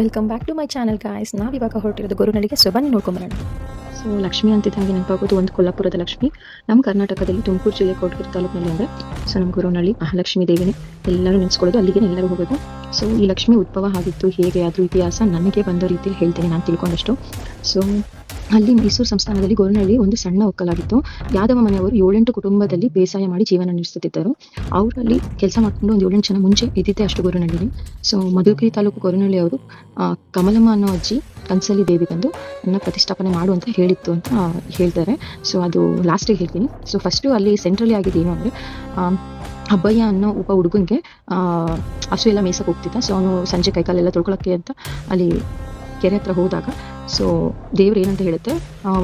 Welcome back to my channel guys ಇವಾಗ ಹೊರಟಿರೋದು ಗುರುನಳಿಗೆ so ಬನ್ನಿ ನೋಡ್ಕೊಂಬರೋಣ. ಸೊ ಲಕ್ಷ್ಮಿ ಅಂತಿದ್ದಂಗೆ ನೆನಪಾಗೋದು ಒಂದು ಕೊಲ್ಲಾಪುರದ ಲಕ್ಷ್ಮಿ. ನಮ್ಮ ಕರ್ನಾಟಕದಲ್ಲಿ ತುಮಕೂರು ಜಿಲ್ಲೆ ಕೋಟಗಿರಿ ತಾಲೂಕಿನಲ್ಲಿ ಅಂದರೆ ಸೊ ನಮ್ಮ ಗುರುನಳ್ಳಿ ಮಹಾಲಕ್ಷ್ಮಿ ದೇವಿನೇ. ಎಲ್ಲರೂ ನೆನೆಸ್ಕೊಳ್ಳೋದು, ಅಲ್ಲಿಗೆ ಎಲ್ಲರೂ ಹೋಗೋದು. ಸೊ ಈ ಲಕ್ಷ್ಮಿ ಉದ್ಭವ ಆಗಿತ್ತು, ಹೇಗೆ ಅದ್ರ ಇತಿಹಾಸ ನನಗೆ ಬಂದ ರೀತಿಯಲ್ಲಿ ಹೇಳ್ತೇನೆ, ನಾನು ತಿಳ್ಕೊಂಡಷ್ಟು. ಸೊ ಅಲ್ಲಿ ಮೈಸೂರು ಸಂಸ್ಥಾನದಲ್ಲಿ ಗೋರನಹಳ್ಳಿ ಒಂದು ಸಣ್ಣ ಒಕ್ಕಲಾಗಿತ್ತು. ಯಾದವ ಮನೆಯವರು ಏಳೆಂಟು ಕುಟುಂಬದಲ್ಲಿ ಬೇಸಾಯ ಮಾಡಿ ಜೀವನ ನಡೆಸುತ್ತಿದ್ದರು. ಅವರಲ್ಲಿ ಕೆಲಸ ಮಾಡಿಕೊಂಡು ಒಂದು ಏಳೆಂಟು ಜನ ಮುಂಚೆ ಇದ್ದಿದ್ದೆ ಅಷ್ಟು ಗೋರನಹಳ್ಳಿ ಸೊ ಮಧುಗಿರಿ ತಾಲೂಕು ಗೋರನಹಳ್ಳಿ ಅವರು ಕಮಲಮ್ಮ ಅನ್ನೋ ಅಜ್ಜಿ ಕನ್ಸಲಿ ದೇವಿ ಬಂದು ನನ್ನ ಪ್ರತಿಷ್ಠಾಪನೆ ಮಾಡು ಅಂತ ಹೇಳಿತ್ತು ಅಂತ ಹೇಳ್ತಾರೆ. ಸೊ ಅದು ಲಾಸ್ಟಿಗೆ ಹೇಳ್ತೀನಿ. ಸೊ ಫಸ್ಟು ಅಲ್ಲಿ ಸೆಂಟ್ರಲಿ ಆಗಿದೆ ಏನು ಅಂದರೆ ಅಬ್ಬಯ್ಯ ಅನ್ನೋ ಒಬ್ಬ ಹುಡುಗನಿಗೆ ಹಸು ಎಲ್ಲ ಮೇಯ್ಸಕ್ಕೆ ಹೋಗ್ತಿದ್ದ. ಸೊ ಅವನು ಸಂಜೆ ಕೈಕಾಲೆಲ್ಲ ತೊಳ್ಕೊಳಕ್ಕೆ ಅಂತ ಅಲ್ಲಿ ಕೆರೆ ಹತ್ರ ಹೋದಾಗ ಸೊ ದೇವ್ರು ಏನಂತ ಹೇಳುತ್ತೆ?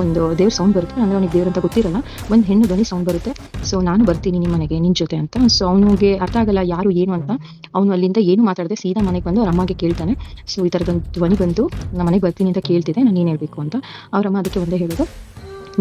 ಒಂದು ದೇವ್ರ ಸೌಂಡ್ ಬರುತ್ತೆ. ಅಂದರೆ ಅವನಿಗೆ ದೇವ್ರ ಅಂತ ಗೊತ್ತಿರಲ್ಲ. ಒಂದು ಹೆಣ್ಣು ಧ್ವನಿ ಸೌಂಡ್ ಬರುತ್ತೆ. ಸೊ ನಾನು ಬರ್ತೀನಿ ನಿಮ್ಮ ಮನೆಗೆ ನಿನ್ನ ಜೊತೆ ಅಂತ. ಸೊ ಅವನಿಗೆ ಅರ್ಥ ಆಗಲ್ಲ ಯಾರು ಏನು ಅಂತ. ಅವನು ಅಲ್ಲಿಂದ ಏನು ಮಾತಾಡದೆ ಸೀದಾ ಮನೆಗೆ ಬಂದು ಅವ್ರ ಅಮ್ಮಗೆ ಕೇಳ್ತಾನೆ. ಸೊ ಈ ಥರದೊಂದು ಧ್ವನಿ ಬಂದು ನಮ್ಮ ಮನೆಗೆ ಬರ್ತೀನಿ ಅಂತ ಕೇಳ್ತಿದೆ ನಾನು ಏನು ಹೇಳಬೇಕು? ಅಂತ. ಅವ್ರಮ್ಮ ಅದಕ್ಕೆ ಒಂದೇ ಹೇಳೋದು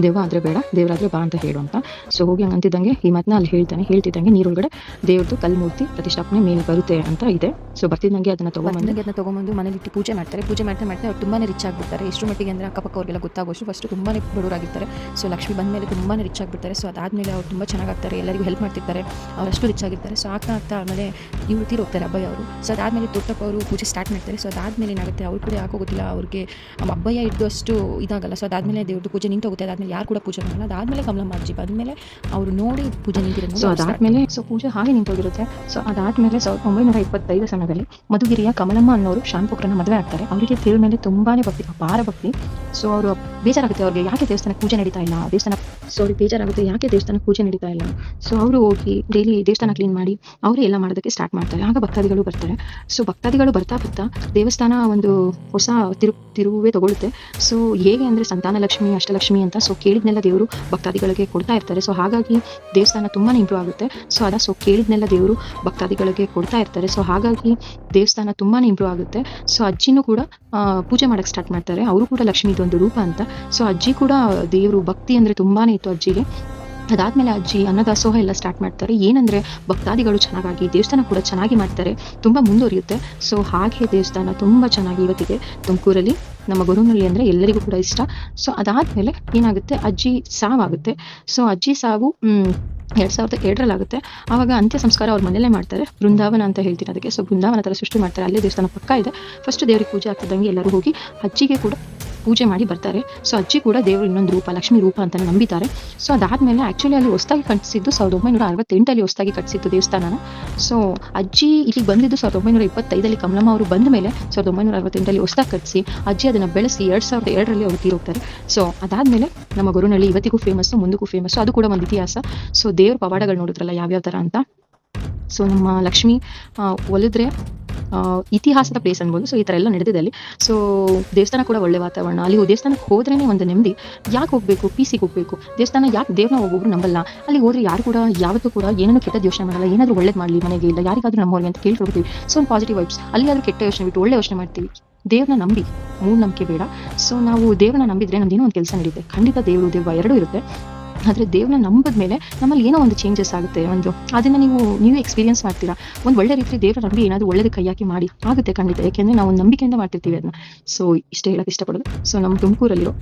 ದೆವ್ವ ಆದರೆ ಬೇಡ, ದೇವರಾದ್ರೆ ಬಾ ಅಂತ ಹೇಳು ಅಂತ. ಸೊ ಹೋಗಿ ಹಂಗೆ ಅಂತಿದ್ದಂಗೆ ಈ ಮತ್ನ ಅಲ್ಲಿ ಹೇಳ್ತಾನೆ, ಹೇಳ್ತಿದ್ದಂಗೆ ನೀರೊಳಗಡೆ ದೇವ್ರದ್ದು ಕಲ್ಮೂರ್ತಿ ಪ್ರತಿಷ್ಠಾಪನೆ ಮೇಲೆ ಬರುತ್ತೆ ಅಂತ ಇದೆ. ಸೊ ಬರ್ತಿದ್ದಂಗೆ ಅದನ್ನ ತಗೊಂಡು ಅದನ್ನ ತೊಗೊಂಬಂದು ಮನೇಲಿ ಇಟ್ಟು ಪೂಜೆ ಮಾಡ್ತಾರೆ. ಪೂಜೆ ಮಾಡ್ತಾ ಮಾಡ್ತಾರೆ ಅವ್ರು ತುಂಬಾ ರಿಚ್ ಆಗ್ಬಿಡ್ತಾರೆ. ಎಷ್ಟು ಮಟ್ಟಿಗೆ ಅಂದರೆ ಅಕ್ಕಪಕ್ಕ ಅವ್ರಿಗೆಲ್ಲ ಗೊತ್ತಾಗೋಷ್ಟು ಫಸ್ಟ್ ತುಂಬಾ ಬಡವರಾಗಿರ್ತಾರೆ. ಸೊ ಲಕ್ಷ್ಮಿ ಬಂದ ಮೇಲೆ ತುಂಬಾ ರಿಚ್ ಆಗಿಬಿಡ್ತಾರೆ. ಸೊ ಅದಾದಮೇಲೆ ಅವ್ರು ತುಂಬ ಚೆನ್ನಾಗಾಗ್ತಾರೆ ಎಲ್ಲರಿಗೂ ಹೆಲ್ಪ್ ಮಾಡ್ತಿರ್ತಾರೆ. ಅವರಷ್ಟು ರಿಚ್ ಆಗಿರ್ತಾರೆ. ಸೊ ಆಗ್ತಾ ಆಗ್ತಾ ಆಮೇಲೆ ಇವ್ರು ತೀರ್ ಹೋಗ್ತಾರೆ ಅಬ್ಬಯ್ಯ ಅವರು. ಸೊ ಅದಾದಮೇಲೆ ದೊಡ್ಡಪ್ಪ ಅವರು ಪೂಜೆ ಸ್ಟಾರ್ಟ್ ಮಾಡ್ತಾರೆ. ಸೊ ಅದಾದಮೇಲೆ ಏನಾಗುತ್ತೆ? ಅವ್ರು ಕೂಡ ಯಾಕೋ ಗೊತ್ತಿಲ್ಲ. ಅವ್ರಿಗೆ ಅಬ್ಬಯ್ಯ ಇದ್ದು ಅಷ್ಟು ಇದಾಗಲ್ಲ. ಸೊ ಅದಾದಮೇಲೆ ದೇವ್ರದ್ದು ಪೂಜೆ ನಿಂತೋಗುತ್ತೆ. ಅದಾದಮೇಲೆ ಯಾರು ಕೂಡ ಪೂಜೆ ಮಾಡಲ್ಲ. ಅದಾದಮೇಲೆ ಕಮಲಮ್ಮ ಅಜ್ಜಿ ಬಂದಮೇಲೆ ಅವರು ನೋಡಿ ಪೂಜೆ ನಿಂತಿರೋದು ಸೊ ಅದಾದ್ಮೇಲೆ ಸೊ ಪೂಜೆ ಹಾಗೆ ನಿಂತೋಗಿರುತ್ತೆ ಸೊ ಅದಾದ್ಮೇಲೆ ಸಾವಿರದ ಒಂಬೈನೂರ ಇಪ್ಪತ್ತೈದು ಸಮಯದಲ್ಲಿ ಮಧುಗಿರಿಯ ಕಮಲಮ್ಮ ಅನ್ನೋರು ಶಾಂತಪುರನ ಮದುವೆ ಆಗ್ತಾರೆ. ಅವರಿಗೆ ದೇವ್ರ ಮೇಲೆ ತುಂಬಾನೇ ಭಕ್ತಿ, ಅಪಾರ ಭಕ್ತಿ. ಸೊ ಅವರು ಬೇಜಾರಾಗುತ್ತೆ, ಅವ್ರಿಗೆ ಯಾಕೆ ದೇವಸ್ಥಾನ ಪೂಜೆ ನಡೀತಾ ಇಲ್ಲ? ದೇವಸ್ಥಾನ ಸೊ ಅವ್ರಿಗೆ ಬೇಜಾರಾಗುತ್ತೆ, ಯಾಕೆ ದೇವಸ್ಥಾನ ಪೂಜೆ ನಡೀತಾ ಇಲ್ಲ? ಸೊ ಅವರು ಹೋಗಿ ಡೈಲಿ ದೇವಸ್ಥಾನ ಕ್ಲೀನ್ ಮಾಡಿ, ಅವರೇ ಎಲ್ಲ ಮಾಡೋದಕ್ಕೆ ಸ್ಟಾರ್ಟ್ ಮಾಡ್ತಾರೆ. ಆಗ ಭಕ್ತಾದಿಗಳು ಬರ್ತಾರೆ. ಸೊ ಭಕ್ತಾದಿಗಳು ಬರ್ತಾ ಬರ್ತಾ ದೇವಸ್ಥಾನ ಒಂದು ಹೊಸ ತಿರು, ತಿರುವೇ ತಗೊಳುತ್ತೆ ಸೊ ಹೇಗೆ ಅಂದ್ರೆ ಸಂತಾನ ಲಕ್ಷ್ಮಿ ಅಷ್ಟಲಕ್ಷ್ಮಿ ಅಂತ ಸೊ ಕೇಳಿದ್ನೆಲ್ಲ ದೇವರು ಭಕ್ತಾದಿಗಳಿಗೆ ಕೊಡ್ತಾ ಇರ್ತಾರೆ. ಸೊ ಹಾಗಾಗಿ ದೇವಸ್ಥಾನ ತುಂಬಾನೇ ಇಂಪ್ರೂವ್ ಆಗುತ್ತೆ. ಸೊ ಅದ ಸೊ ಕೇಳಿದ್ನೆಲ್ಲ ದೇವರು ಭಕ್ತಾದಿಗಳಿಗೆ ಕೊಡ್ತಾ ಇರ್ತಾರೆ. ಸೊ ಹಾಗಾಗಿ ದೇವಸ್ಥಾನ ತುಂಬಾ ಇಂಪ್ರೂವ್ ಆಗುತ್ತೆ. ಸೊ ಅಜ್ಜಿನೂ ಕೂಡ ಪೂಜೆ ಮಾಡಕ್ಕೆ ಸ್ಟಾರ್ಟ್ ಮಾಡ್ತಾರೆ. ಅವರು ಕೂಡ ಲಕ್ಷ್ಮೀದು ಒಂದು ರೂಪ ಅಂತ. ಸೊ ಅಜ್ಜಿ ಕೂಡ ದೇವರು ಭಕ್ತಿ ಅಂದ್ರೆ ತುಂಬಾನೇ ಇತ್ತು ಅಜ್ಜಿಗೆ. ಅದಾದ್ಮೇಲೆ ಅಜ್ಜಿ ಅನ್ನದಾಸೋಹ ಎಲ್ಲ ಸ್ಟಾರ್ಟ್ ಮಾಡ್ತಾರೆ. ಏನಂದ್ರೆ, ಭಕ್ತಾದಿಗಳು ಚೆನ್ನಾಗಿ, ದೇವಸ್ಥಾನ ಕೂಡ ಚೆನ್ನಾಗಿ ಮಾಡ್ತಾರೆ. ತುಂಬ ಮುಂದುವರಿಯುತ್ತೆ. ಸೊ ಹಾಗೆ ದೇವಸ್ಥಾನ ತುಂಬ ಚೆನ್ನಾಗಿ ಇವತ್ತಿದೆ ತುಮಕೂರಲ್ಲಿ, ನಮ್ಮ ಗುರುನಲ್ಲಿ ಅಂದರೆ ಎಲ್ಲರಿಗೂ ಕೂಡ ಇಷ್ಟ. ಸೊ ಅದಾದ್ಮೇಲೆ ಏನಾಗುತ್ತೆ? ಅಜ್ಜಿ ಸಾವಾಗುತ್ತೆ. ಸೊ ಅಜ್ಜಿ ಸಾವು ಎರಡ್ ಸಾವಿರದ ಎರಡರಲ್ಲಾಗುತ್ತೆ. ಆವಾಗ ಅಂತ್ಯ ಸಂಸ್ಕಾರ ಅವ್ರ ಮನೆಯಲ್ಲೇ ಮಾಡ್ತಾರೆ. ಬೃಂದಾವನ ಅಂತ ಹೇಳ್ತೀನಿ ಅದಕ್ಕೆ. ಸೊ ಬೃಂದಾವನ ಥರ ಸೃಷ್ಟಿ ಮಾಡ್ತಾರೆ. ಅಲ್ಲೇ ದೇವಸ್ಥಾನ ಪಕ್ಕ ಇದೆ. ಫಸ್ಟ್ ದೇವ್ರಿಗೆ ಪೂಜೆ ಆಗ್ತಿದ್ದಂಗೆ ಎಲ್ಲರೂ ಹೋಗಿ ಅಜ್ಜಿಗೆ ಕೂಡ ಪೂಜೆ ಮಾಡಿ ಬರ್ತಾರೆ. ಸೊ ಅಜ್ಜಿ ಕೂಡ ದೇವರು ಇನ್ನೊಂದು ರೂಪ, ಲಕ್ಷ್ಮಿ ರೂಪ ಅಂತ ನಂಬಿದ್ದಾರೆ. ಸೊ ಅದಾದ್ಮೇಲೆ ಆಕ್ಚುಲಿ ಅಲ್ಲಿ ಹೊಸದಾಗಿ ಕಟ್ಟಿಸಿದ್ದು ಸಾವಿರದ ಒಂಬೈನೂರ ಅರವತ್ತೆಂಟಲ್ಲಿ ಹೊಸದಾಗಿ ಕಟ್ಟಿಸಿದ್ದು ದೇವಸ್ಥಾನನ. ಸೊ ಅಜ್ಜಿ ಇಲ್ಲಿಗೆ ಬಂದಿದ್ದು ಸಾವಿರದ ಒಂಬೈನೂರ ಇಪ್ಪತ್ತೈದಲ್ಲಿ ಕಮಲಮ್ಮ ಅವರು ಬಂದ ಮೇಲೆ ಸಾವಿರದ ಒಂಬೈನೂರ ಅರವತ್ತೆಂಟಲ್ಲಿ ಹೊಸದಾಗಿ ಕಟ್ಟಿಸಿ ಅಜ್ಜಿ ಅದನ್ನು ಬೆಳೆಸಿ ಎರಡು ಸಾವಿರದ ಎರಡರಲ್ಲಿ ಅವರು ತೀರೋಗ್ತಾರೆ. ಸೊ ಅದಾದ್ಮೇಲೆ ನಮ್ಮ ಗುರುನಳ್ಳಿ ಇವತ್ತಿಗೂ ಫೇಮಸ್ಸು ಮುಂದಕ್ಕೂ ಫೇಮಸ್ಸು ಅದು ಕೂಡ ಒಂದು ಇತಿಹಾಸ. ಸೊ ದೇವ್ರ ಪವಾಡಗಳು ನೋಡಿದ್ರಲ್ಲ ಯಾವ್ಯಾವ ಥರ ಅಂತ? ಸೊ ನಮ್ಮ ಲಕ್ಷ್ಮಿ ಒಲಿದ್ರೆ ಇತಿಹಾಸದ ಪ್ಲೇಸ್ ಅನ್ಬೋದು. ಸೊ ಈ ಥರ ಎಲ್ಲ ನಡೆದಿದೆ ಅಲ್ಲಿ. ಸೊ ದೇವಸ್ಥಾನ ಕೂಡ ಒಳ್ಳೆ ವಾತಾವರಣ. ಅಲ್ಲಿ ದೇವಸ್ಥಾನಕ್ಕೆ ಹೋದ್ರೇನೆ ಒಂದು ನೆಮ್ಮದಿ. ಯಾಕೆ ಹೋಗಬೇಕು? ಪೀಸಿಗೆ ಹೋಗಬೇಕು. ದೇವಸ್ಥಾನ ಯಾಕೆ ದೇವ್ರನ್ನ ಒಬ್ಬೊಬ್ರು ನಂಬಲ್ಲ? ಅಲ್ಲಿ ಹೋದ್ರೆ ಯಾರು ಕೂಡ, ಯಾವತ್ತೂ ಕೂಡ ಏನನ್ನು ಕೆಟ್ಟ ಯೋಚನೆ ಮಾಡಲ್ಲ. ಏನಾದರೂ ಒಳ್ಳೇದು ಮಾಡಲಿ ಮನೆಗೆ ಇಲ್ಲ. ಯಾರಿಗಾದ್ರೂ ನಮ್ಮವ್ರಿಗೆ ಅಂತ ಕೇಳ್ಕೊಡ್ತೀವಿ. ಸೊ ಒಂದು ಪಾಸಿಟಿವ್ ವೈಬ್ಸ್ ಅಲ್ಲಿಯಾದ್ರೂ ಕೆಟ್ಟ ಯೋಚನೆ ಬಿಟ್ಟು ಒಳ್ಳೆ ಯೋಚನೆ ಮಾಡ್ತೀವಿ. ದೇವ್ರನ್ನ ನಂಬಿ. ಮೂಢನಂಬಿಕೆ ಬೇಡ. ಸೊ ನಾವು ದೇವ್ರನ್ನ ನಂಬಿದ್ರೆ ನಮ್ದೇನೋ ಒಂದು ಕೆಲಸ ನಡೆಯುತ್ತೆ ಖಂಡಿತ ದೇವರು ದೇವ ಎರಡೂ ಇರುತ್ತೆ. ಆದರೆ ದೇವ್ರನ್ನ ನಂಬಿದ ಮೇಲೆ ನಮ್ಮಲ್ಲಿ ಏನೋ ಒಂದು ಚೇಂಜಸ್ ಆಗುತ್ತೆ, ಒಂದು ಅದನ್ನ ನೀವು ನೀವು ಎಕ್ಸ್ಪೀರಿಯನ್ಸ್ ಮಾಡ್ತೀರಾ. ಒಂದು ಒಳ್ಳೆ ರೀತಿ ದೇವರ ನಂಬಿ ಏನಾದರೂ ಒಳ್ಳೇದು ಕೈ ಹಾಕಿ ಮಾಡಿ ಆಗುತ್ತೆ ಖಂಡಿತ, ಯಾಕೆಂದರೆ ನಾವು ಒಂದು ನಂಬಿಕೆಯಿಂದ ಮಾಡ್ತಿರ್ತೀವಿ ಅದನ್ನ ಸೊ ಇಷ್ಟೇ ಹೇಳೋಕೆ ಇಷ್ಟಪಡೋದು. ಸೊ ನಮ್ಮ ತುಮಕೂರಲ್ಲಿರೋ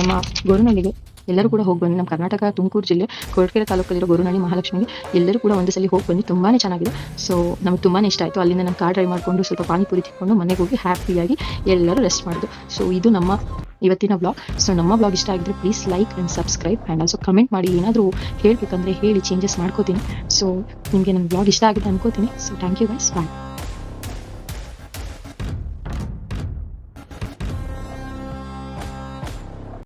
ನಮ್ಮ ಗೊರನಳ್ಳಿಗೆ ಎಲ್ಲರೂ ಕೂಡ ಹೋಗಿ ಬನ್ನಿ. ನಮ್ಮ ಕರ್ನಾಟಕ ತುಮಕೂರು ಜಿಲ್ಲೆ, ಕೊರಟಗೆರೆ ತಾಲೂಕಲ್ಲಿರೋ ಗೊರುನಳ್ಳಿ ಮಹಾಲಕ್ಷ್ಮಿಗೆ ಎಲ್ಲರೂ ಕೂಡ ಒಂದು ಸಲ ಹೋಗಿ ಬನ್ನಿ. ತುಂಬಾ ಚೆನ್ನಾಗಿದೆ. ಸೊ ನಮಗೆ ತುಂಬಾ ಇಷ್ಟ ಆಯಿತು. ಅಲ್ಲಿಂದ ನಮ್ಮ ಕಾರ್ ಡ್ರೈವ್ ಮಾಡಿಕೊಂಡು ಸ್ವಲ್ಪ ಪಾನಿಪುರಿ ತಿಕ್ಕೊಂಡು ಮನೆಗೆ ಹೋಗಿ ಹ್ಯಾಪಿಯಾಗಿ ಎಲ್ಲರೂ ರೆಸ್ಟ್ ಮಾಡೋದು. ಸೊ ಇದು ನಮ್ಮ ಇವತ್ತಿನ ಬ್ಲಾಗ್ ಸೊ ನಮ್ಮ ಬ್ಲಾಗ್ ಇಷ್ಟ ಆಗಿದ್ರೆ please like and subscribe and also comment ಮಾಡಿ. ಏನಾದರೂ ಹೇಳಬೇಕಂದ್ರೆ ಹೇಳಿ ಚೇಂಜಸ್ ಮಾಡ್ಕೋತೀನಿ. ಸೊ ನಿಮಗೆ ನನ್ನ ಬ್ಲಾಗ್ ಇಷ್ಟ ಆಗಿದೆ ಅನ್ಕೋತೀನಿ. So thank you guys bye